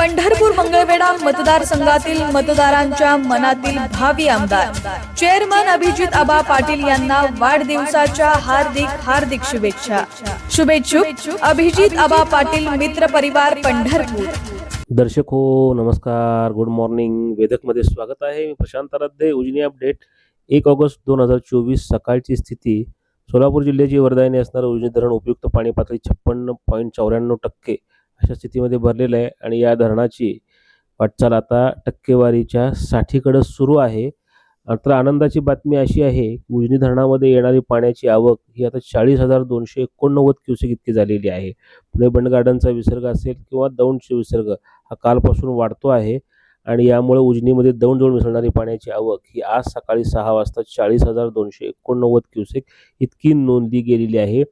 पंढरपूर मंगळवेढा मतदारसंघातील मतदारांच्या मनातील भावी आमदार. चेअरमन अभिजित आबा पाटील यांना वाढदिवसाच्या हार्दिक हार्दिक शुभेच्छा. शुभेच्छुक अभिजित आबा पाटील मित्र परिवार पंढरपूर. दर्शक हो नमस्कार. गुड मॉर्निंग वेदकमध्ये स्वागत आहे. मी प्रशांत आराध्य उजनी अपडेट. एक ऑगस्ट दोन हजार चोवीस सकाळची स्थिती. सोलापूर जिल्ह्याची वर्धायने असणारं उजनी धरण उपयुक्त पाणी पातळी छप्पन्न पॉईंट चौऱ्याण्णव टक्के. अशा स्थितीमध्ये भरलेलं आहे. आणि या धरणाची वाटचाल आता टक्केवारीच्या साठीकडं सुरू आहे. मात्र आनंदाची बातमी अशी आहे की उजनी धरणामध्ये येणारी पाण्याची आवक ही आता चाळीस हजार दोनशे एकोणनव्वद क्युसेक इतकी झालेली आहे. पुणे बंड गार्डनचा विसर्ग असेल किंवा दौंडचे विसर्ग हा कालपासून वाढतो आहे आणि यामुळे उजनीमध्ये दौंडजवळ मिसळणारी पाण्याची आवक ही आज सकाळी सहा वाजता चाळीस हजार दोनशे एकोणनव्वद क्युसेक इतकी नोंदली गेलेली आहे.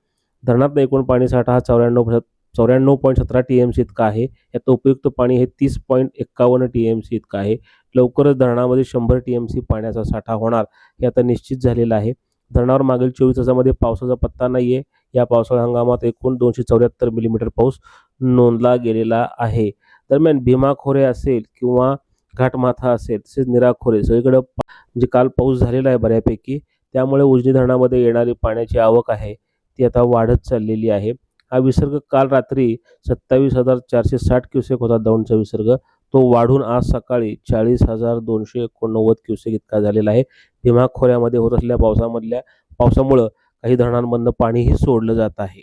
धरणातला एकूण पाणीसाठा हा चौऱ्याण्णव चौऱ्याण्णव पॉईंट सतरा टी एम सी इतकं आहे. यात उपयुक्त पाणी हे तीस पॉईंट एक्कावन्न टी एम सी इतकं आहे. लवकरच धरणामध्ये शंभर टी एम सी पाण्याचा साठा होणार हे आता निश्चित झालेलं आहे. धरणावर मागील चोवीस तासामध्ये पावसाचा पत्ता नाही आहे या पावसाळा हंगामात एकूण दोनशे चौऱ्याहत्तर मिलीमीटर पाऊस नोंदला गेलेला आहे. दरम्यान भीमा खोरे असेल किंवा घाटमाथा असेल तसेच निरा खोरे सगळीकडं म्हणजे काल पाऊस झालेला आहे बऱ्यापैकी. त्यामुळे उजनी धरणामध्ये येणारी पाण्याची आवक आहे. ती आता वाढत चाललेली आहे. हा विसर्ग काल रात्री सत्तावीस हजार चारशे साठ क्युसेक होता दौंडचा विसर्ग. तो वाढून आज सकाळी चाळीस हजार दोनशे एकोणनव्वद क्युसेक इतका झालेला आहे. भीमा खोऱ्यामध्ये होत असलेल्या पावसामधल्या पावसामुळं काही धरणांमधनं पाणीही सोडलं जात आहे.